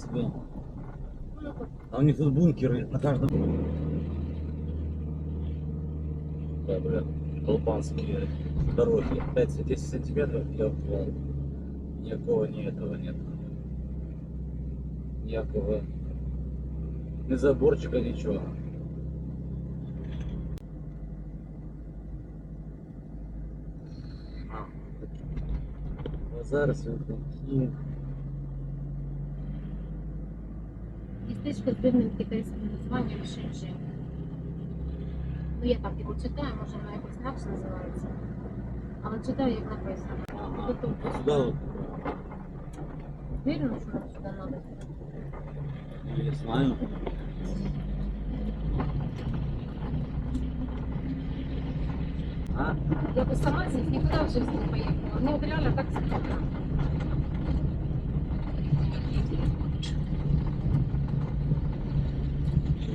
Себе. А у них тут бункеры на каждом. Да, бля, албанские дороги. 5-10 сантиметров я упал. Никакого ни этого нет. Никакого. Ни заборчика, ничего. А, Базар, Містечко з дивним китайським названням Шенжень. Ну я так його читаю, може воно якось інакше називається. Але читаю, як написано. Сюда. Вірно, що нам сюди треба. Я знаю. А? Я бы сама здесь никуда в жизни не поехала. Мне вот реально так страшно.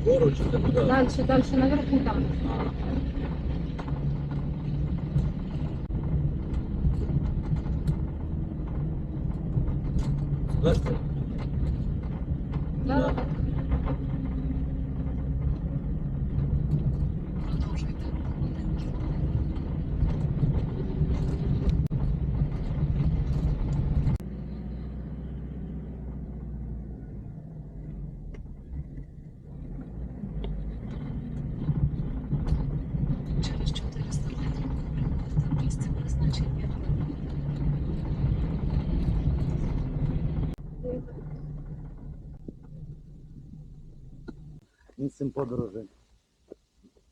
Гору чи то куди? Дальше, дальше, наверху там. Здравствуйте. Ли? Да. Подорожі,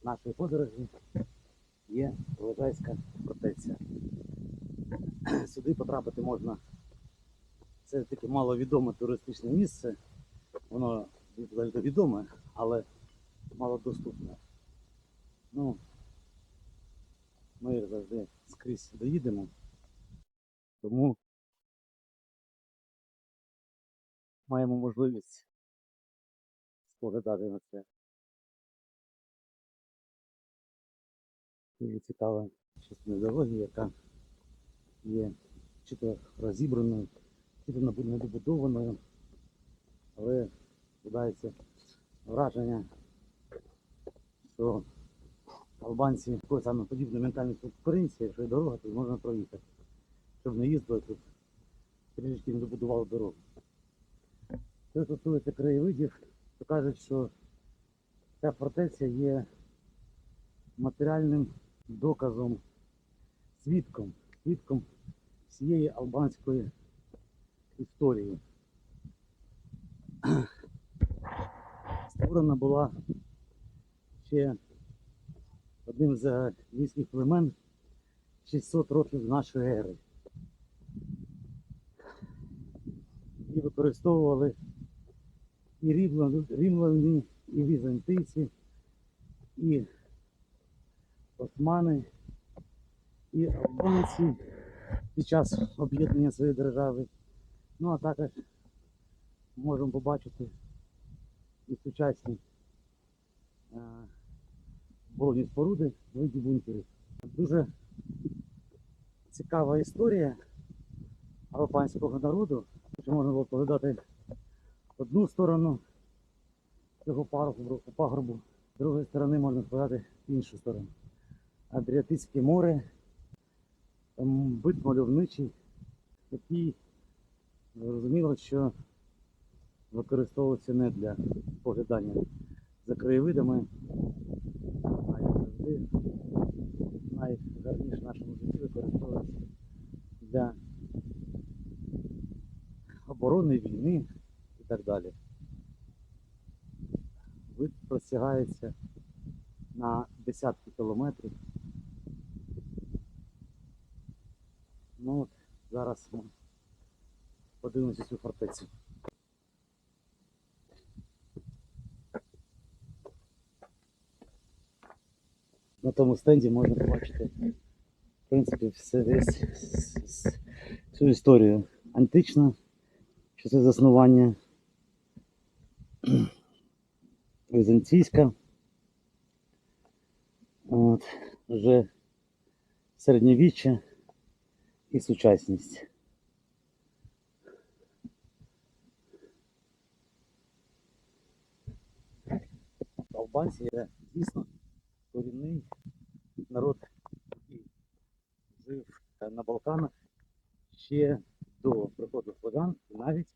нашої подорожі є Лежайська фортеця. Сюди потрапити можна. Це таке маловідоме туристичне місце. Воно відоме, але малодоступне. Ну, ми завжди скрізь доїдемо. Тому маємо можливість споглядати на це. Дуже цікава частина дороги, яка є чи то розібраною, чи то недобудованою, але складається враження, що албанці такої саме подібної ментальності як українці, якщо є дорога, то можна проїхати. Щоб не їздили тут, трішки не добудували дорогу. Що стосується краєвидів, то кажуть, що ця фортеця є матеріальним доказом, свідком, свідком всієї албанської історії. Створена була ще одним з галійських племен 600 років нашої ери. І використовували і рівляни, і візантийці, і османи, і албанці під час об'єднання своєї держави. Ну а також можемо побачити і сучасні е, оборонні споруди в виді бункерів. Дуже цікава історія албанського народу, що можна було поглядати одну сторону цього пагорбу, з другої сторони можна сказати іншу сторону. Адріатичське море, там бит мальовничий, який зрозуміло, що використовується не для поглядання за краєвидами, а як завжди найгарніше в нашому житті використовується для оборони війни і так далі. Вид простягається на десятки кілометрів. Ну от зараз ми подивимося цю фортецю. На тому стенді можна побачити, в принципі, все весь с- історію. Антична, це заснування візантійська. От, вже середньовіччя і сучасність. Албанці дійсно корінний народ, який жив е, на Балканах ще до приходу славян і навіть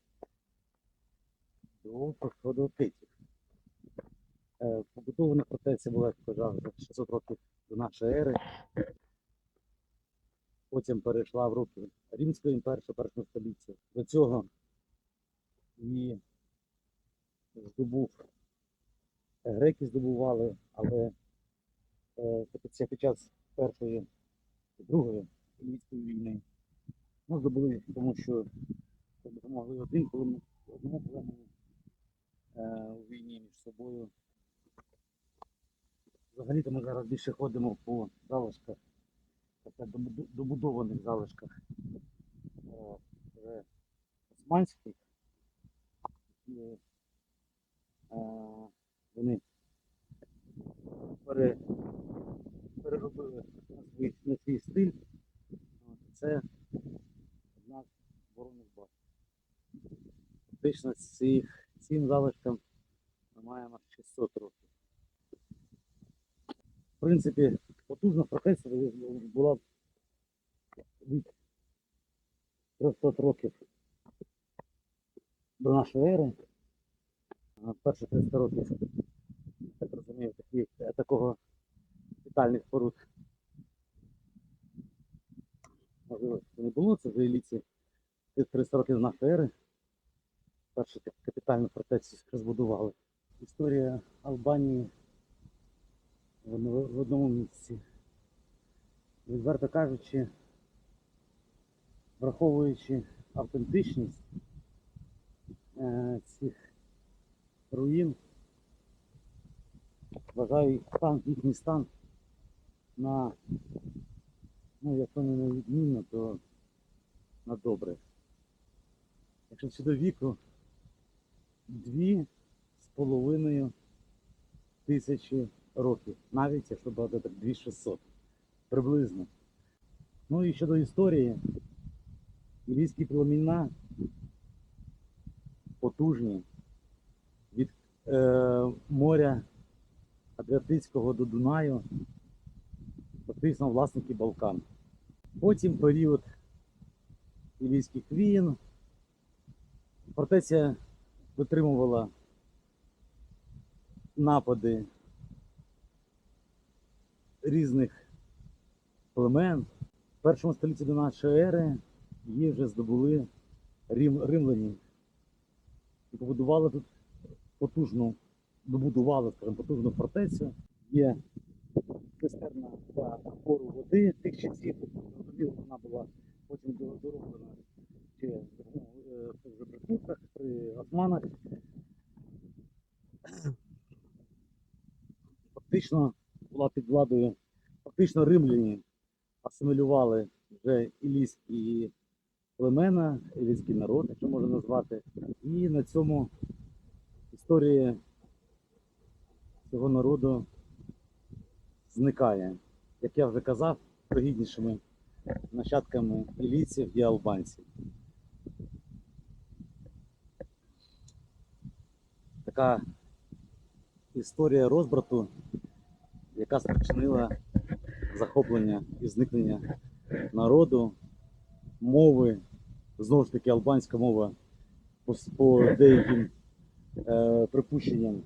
до приходу кетів. Е, Побудована фортеця була, як казав, за 600 років до нашої ери. Потім перейшла в руки Римської імперії в першому столітті. До цього її здобув греки здобували, але е, це під час першої і другої Львівської війни. Ну, здобули, тому що допомогли один племені, одному племені у війні між собою. Взагалі-то ми зараз більше ходимо по залишках, тобто добудованих залишках е, османських. Е, вони пере, переробили на свій, на свій стиль. Це одна з оборонних баз. Фактично цих, цим залишкам ми маємо 600 років. В принципі, потужна фортеця була від 300 років до нашої ери. Перші 300 років, так розумію, такі, е, такого детальних споруд. Можливо, це не було, це вже еліці 300 років нашої ери. Першу капітальну фортецю розбудували. Історія Албанії в одному місці. Відверто кажучи, враховуючи автентичність е, цих руїн, вважаю стан, їхній стан на, ну, якщо не на відмінно, то на добре. Якщо до віку дві з половиною тисячі років, навіть якщо багато так 2600 приблизно. Ну і щодо історії, ілійські племена потужні моря Адріатичного до Дунаю, фактично власники Балкан. Потім період ілійських війн. Фортеця витримувала напади різних племен. В першому столітті до нашої ери її вже здобули рим, римляні і побудували тут потужну, добудували, скажімо, потужну фортецю. Є цистерна для напору води тих часів. Вона була потім дороблена ще ну, е, вже при при османах. Фактично була під владою, фактично римляні асимілювали вже ілійські племена, ілійський народ, якщо можна назвати. І на цьому історія цього народу зникає. Як я вже казав, пригіднішими нащадками ілійців є албанці. Така історія розбрату, яка спричинила захоплення і зникнення народу, мови, знову ж таки, албанська мова по, деяким припущенням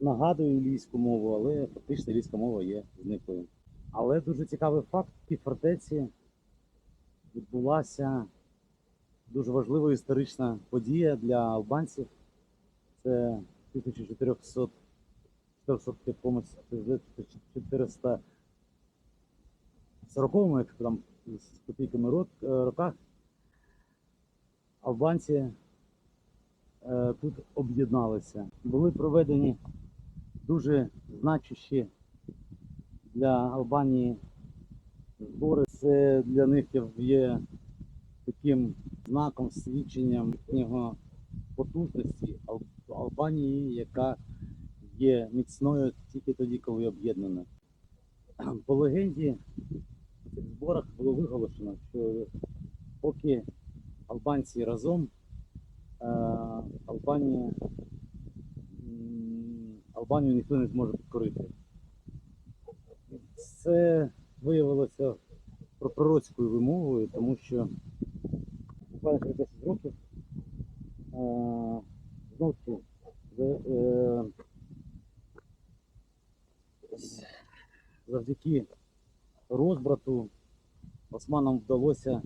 нагадує ілійську мову, але фактично ілійська мова є зниклою. Але дуже цікавий факт, в фортеці відбулася дуже важлива історична подія для албанців. Це 1400 400 якомусь 440 як там з копійками е, роках албанці е, тут об'єдналися. Були проведені дуже значущі для Албанії збори. Це для них є таким знаком, свідченням їхнього потужності Албанії, яка є міцною тільки тоді, коли об'єднана. По легенді в цих зборах було виголошено, що поки албанці разом, е, Албанія, Албанію ніхто не зможе підкорити. Це виявилося пророцькою вимовою, тому що буквально через 10 років е, знов е, завдяки розбрату османам вдалося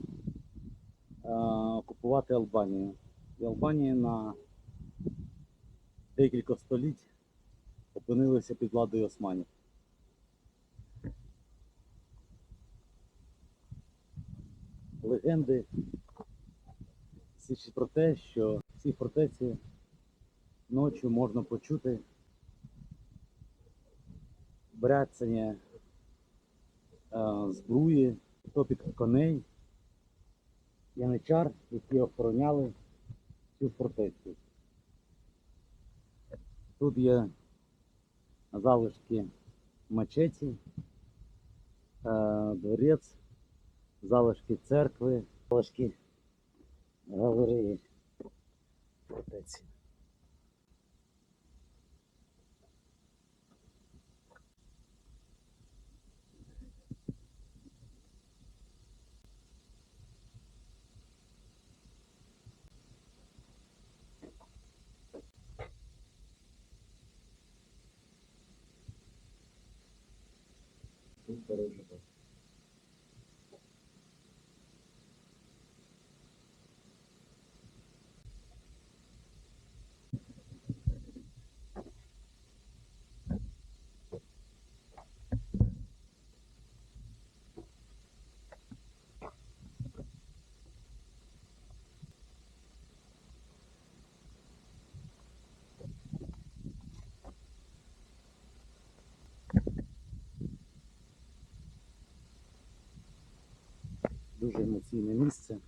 е, окупувати Албанію. І Албанія на декілька століть опинилася під владою османів. Легенди свідчать про те, що в цій фортеці ночі можна почути бряцання е, збруї, топіт коней, яничар, які охороняли цю фортецю. Тут є залишки мечеті, е, дворець, залишки церкви, залишки галереї фортеці. Тут пережити. Дуже емоційне місце.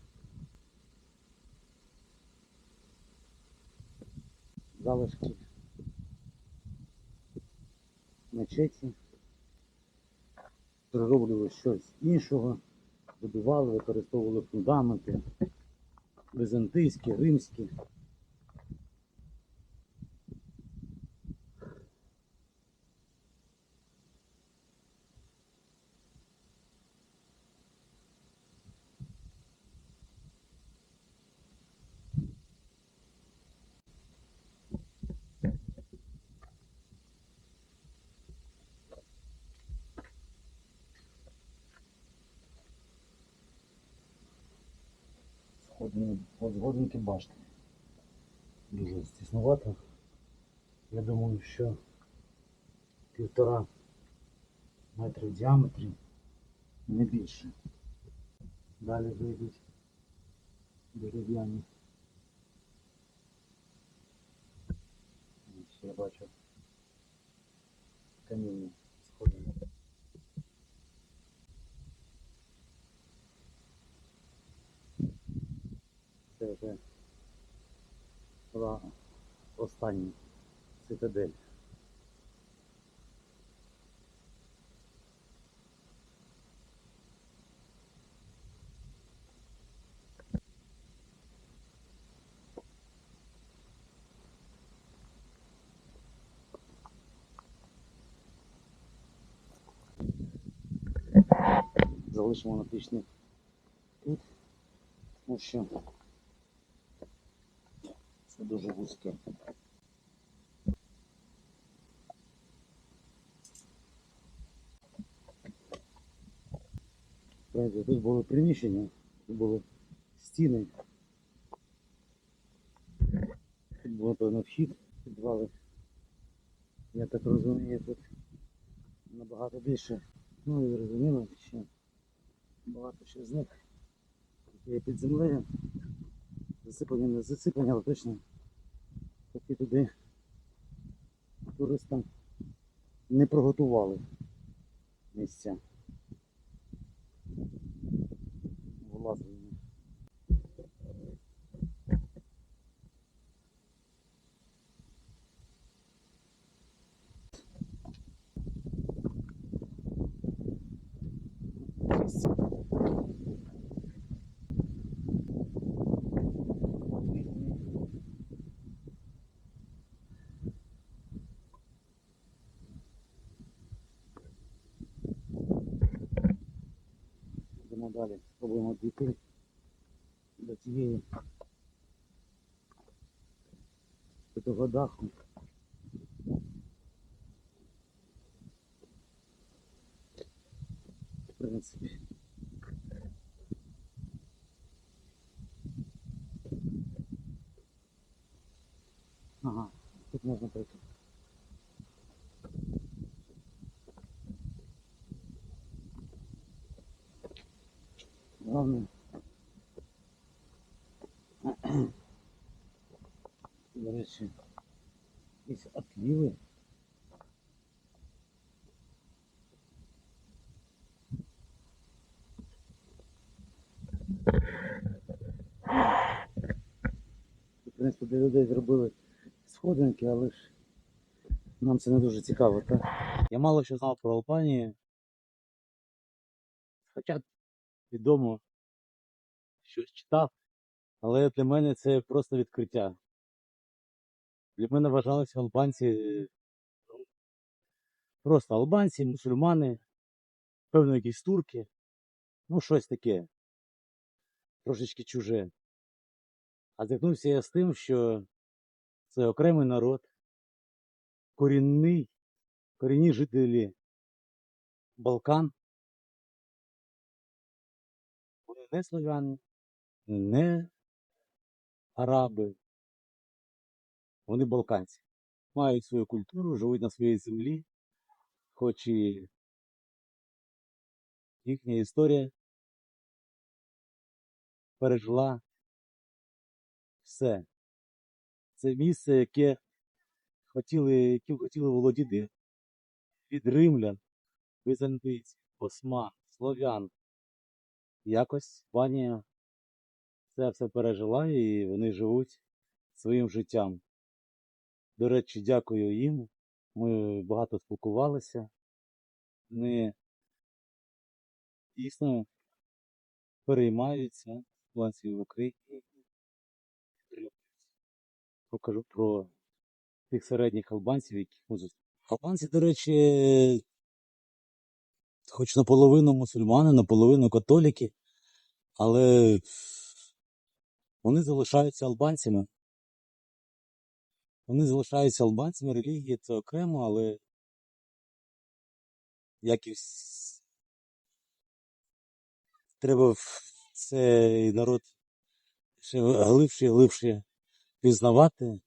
Залишки мечеті. Перероблювали щось іншого, добивали, використовували фундаменти візантийські, римські. Сходні, от башти. Дуже стіснувато. Я думаю, що півтора метри в діаметрі, не більше. Далі вийдуть дерев'яні. Я бачу каміння Це вже була остання цитадель. Залишимо наплічник тут, тому що дуже вузьке. Тут було приміщення, тут були стіни. Тут був певно вхід, підвали. Я так розумію, тут набагато більше. Ну і зрозуміло, що багато ще з них є під землею. Засипані, не засипані, але точно такі туди туристам не приготували місця. Влазили. далі. Спробуємо дійти до цієї до того даху. В принципі. Ага, тут можна пройти. Главное. До речі, якісь отливи. В принципі, для людей зробили сходинки, але ж нам це не дуже цікаво, так? Я мало що знав про Албанію. Хоча відомо, щось читав, але для мене це просто відкриття. Для мене вважалися албанці ну, просто албанці, мусульмани, певно, якісь турки, ну щось таке, трошечки чуже. А зіткнувся я з тим, що це окремий народ, корінний, корінні жителі Балкан. Вони не славяни, не араби. Вони балканці. Мають свою культуру, живуть на своїй землі, хоч і їхня історія пережила все. Це місце, яке хотіли, яким хотіли володіти від римлян, візантийців, осман, слов'ян. Якось Іспанія це все пережила і вони живуть своїм життям. До речі, дякую їм. Ми багато спілкувалися. Вони дійсно переймаються в Україні. Покажу про тих середніх албанців, ми зустріли. Албанці, до речі, хоч наполовину мусульмани, наполовину католіки, але вони залишаються албанцями. Вони залишаються албанцями, релігія це окремо, але якось треба в цей народ ще глибше і глибше пізнавати.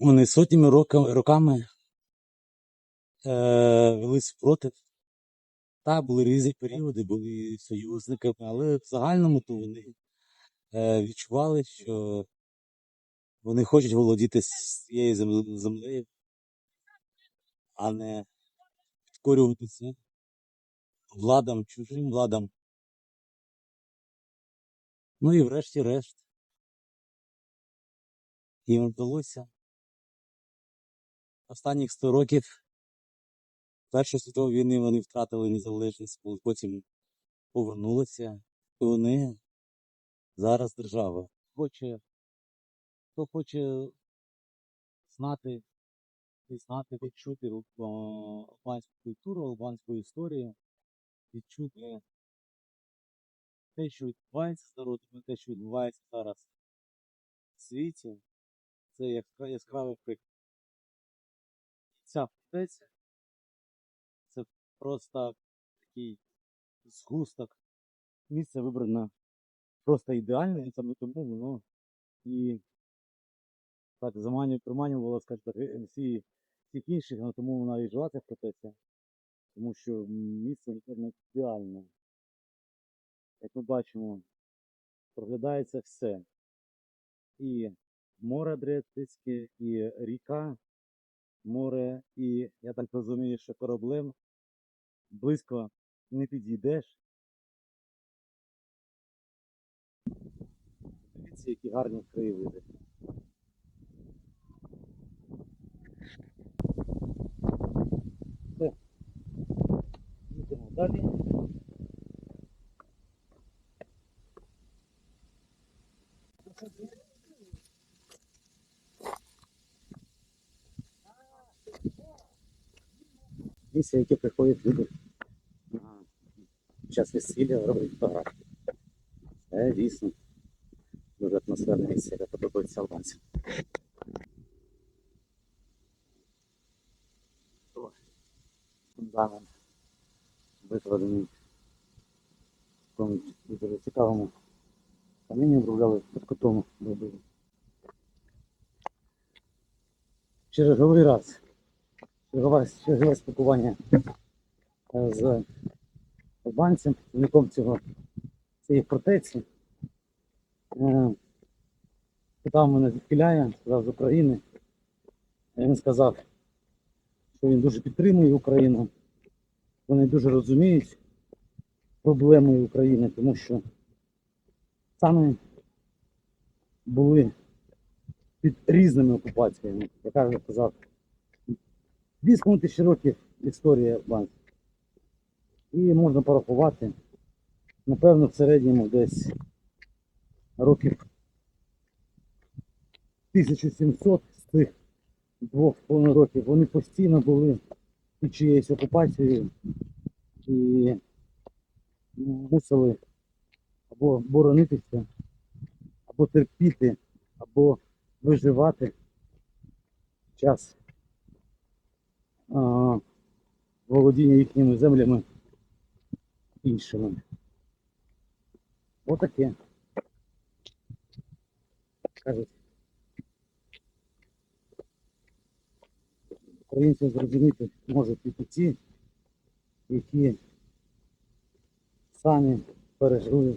Вони сотнями рока- роками е, вели спротив. Так, були різні періоди, були союзниками, але в загальному то вони е, відчували, що вони хочуть володіти цією землею, а не підкорюватися владам, чужим владам. Ну і врешті-решт їм вдалося останніх 100 років Першої світової війни вони втратили незалежність, потім повернулися. І вони зараз держава. Хоче, хто хоче знати знати, відчути а, албанську культуру, албанську історію, відчути те, що відбувається з народом, те, що відбувається зараз в світі, це яскра- яскравий приклад. Ця фортеця просто такий згусток. Місце вибрано просто ідеальне, і саме тому воно і так заманює, приманювало, скажімо так, е, всі, всіх інших, але тому вона і жила ця фортеця, тому що місце напевно, ідеальне. Як ми бачимо, проглядається все. І море Адріатичне, і ріка, море, і я так розумію, що кораблем близько не підійдеш. Дивіться, які гарні краєвиди. Все. Їдемо далі. Місце, яке приходять люди час весілля робити фотографії. Це дійсно дуже атмосферне місце, яке подобається албанцям. Фундамент викладений в такому дуже цікавому камінні обробляли під котом робили. Черговий раз. Чергове спілкування е, з албанцем, представником цього цієї фортеці. Е, Питав мене звідкиляє, сказав з України. Він сказав, що він дуже підтримує Україну. Вони дуже розуміють проблеми України, тому що саме були під різними окупаціями. Яка я казав, 2,5 тисячі років історія банку. І можна порахувати, напевно, в середньому десь років 1700 з цих двох половиною років вони постійно були під чиєюсь окупацією і мусили або боронитися, або терпіти, або виживати час володіння їхніми землями іншими. Отаке. Кажуть. Українців зрозуміти можуть тільки ті, які самі пережили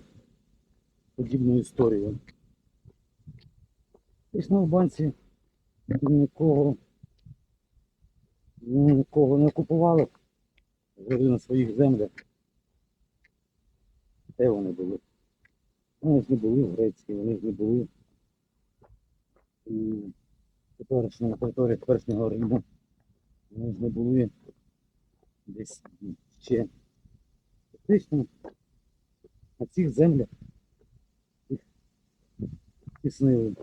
подібну історію. Дійсно, албанці нікого, нікого не окупували, жили на своїх землях. Де вони були? Вони ж не були в Греції, вони ж не були м, теперішньому території теперішнього Риму. Вони ж не були десь ще. Фактично на цих землях їх тіснили.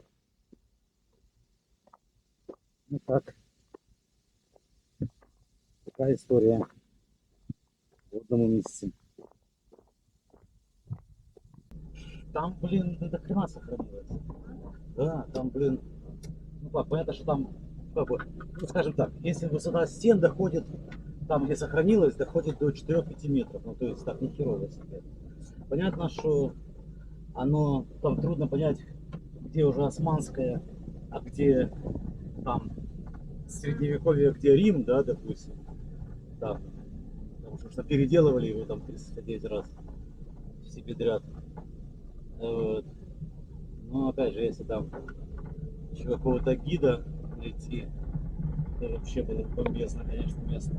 Ну так. Така історія в одному місці. Там, блин, до хрена сохранилось. Да, там, блин, ну как, понятно, что там, как бы, ну, скажем так, если высота стен доходит, там, где сохранилось, доходит до 4-5 метров, ну, то есть так, не херово себе. Понятно, что оно, там трудно понять, где уже османское, а где там средневековье, где Рим, да, допустим, там, потому что переделывали его там 39 раз все подряд. Вот. Ну, опять же, если там еще какого-то гида найти, то вообще было бы бомбезно, конечно, место.